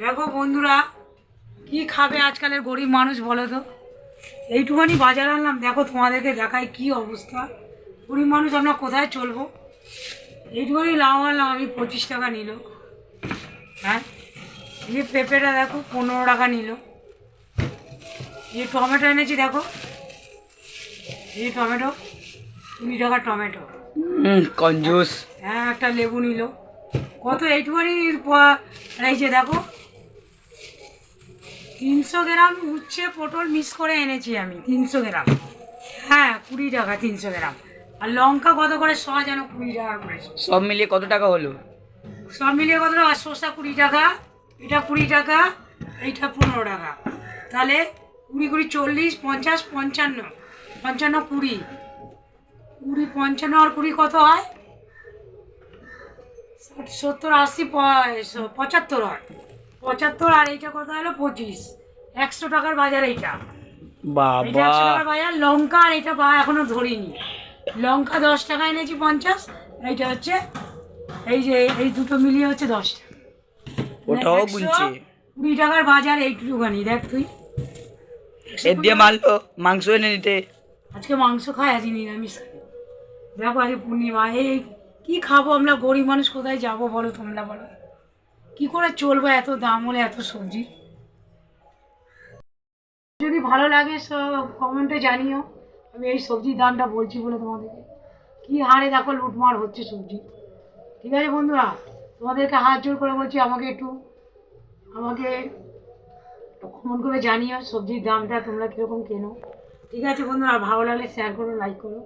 দেখো বন্ধুরা কি খাবে আজকালের গরিব মানুষ বলো তো? এইটুখানি বাজার আনলাম দেখো তোমাদেরকে দেখাই কি অবস্থা। গরিব মানুষ আমরা কোথায় চলবো? এইটুখানি লাউ আনলাম আমি পঁচিশ টাকা নিল। হ্যাঁ? এই যে পেঁপেটা দেখো পনেরো টাকা নিল। এই টমেটো এনেছি দেখো। এই টমেটো কুড়ি টাকা টমেটো। কঞ্জুস হ্যাঁ একটা লেবু নিল। কত এইটুখানি এই যে দেখো তিনশো গ্রাম উচ্ছে পটল মিক্স করে এনেছি আমি তিনশো গ্রাম। হ্যাঁ কুড়ি টাকা তিনশো গ্রাম। আর লঙ্কা কত করে শ যেন কুড়ি টাকা করে। সব মিলিয়ে কত টাকা হলো? সব মিলিয়ে কত টাকা? শসা কুড়ি টাকা এটা কুড়ি টাকা এইটা পনেরো টাকা। তাহলে কুড়ি কুড়ি চল্লিশ পঞ্চাশ পঞ্চান্ন। পঞ্চান্ন কুড়ি। কুড়ি পঞ্চান্ন আর কুড়ি কত হয়? ষাট, সত্তর আশি পঁচাত্তর হয়। পঁচাত্তর আর এইটা কত হলো? পঁচিশ। একশো টাকার বাজার এইটা। বাবা। টাকার বাজার। লঙ্কা আর এটা বা এখনও ধরিনি। লঙ্কা দশ টাকা এনেছি পঞ্চাশ। এইটা হচ্ছে এই যে এই দুটো মিলিয়ে হচ্ছে দশ টাকা। ওটাও গুনছে। কুড়ি টাকার বাজার এইটুকুখানি। দেখ তুই। এর দিয়ে মারলো মাংস এনে নিতে আজকে মাংস খাই আজকে নিরামিষ দেখো আজকে পূর্ণিমা। এই কি খাব আমরা? গরিব মানুষ কোথায় যাব বলো তোমরা বলো। কি করে চলবো এত দাম হলে, এত সবজি? যদি ভালো লাগে সব কমেন্টে জানিও। আমি এই সবজির দামটা বলছি বলে তোমাদেরকে। কি হারে দেখো লুটমার হচ্ছে সবজি। ঠিক আছে বন্ধুরা? তোমাদেরকে হাত জোর করে বলছি, আমাকে একটু, আমাকে কমন করে জানিও সবজির দামটা, তোমরা কীরকম কেনো। ঠিক আছে বন্ধুরা, ভালো লাগলে শেয়ার করো লাইক করো।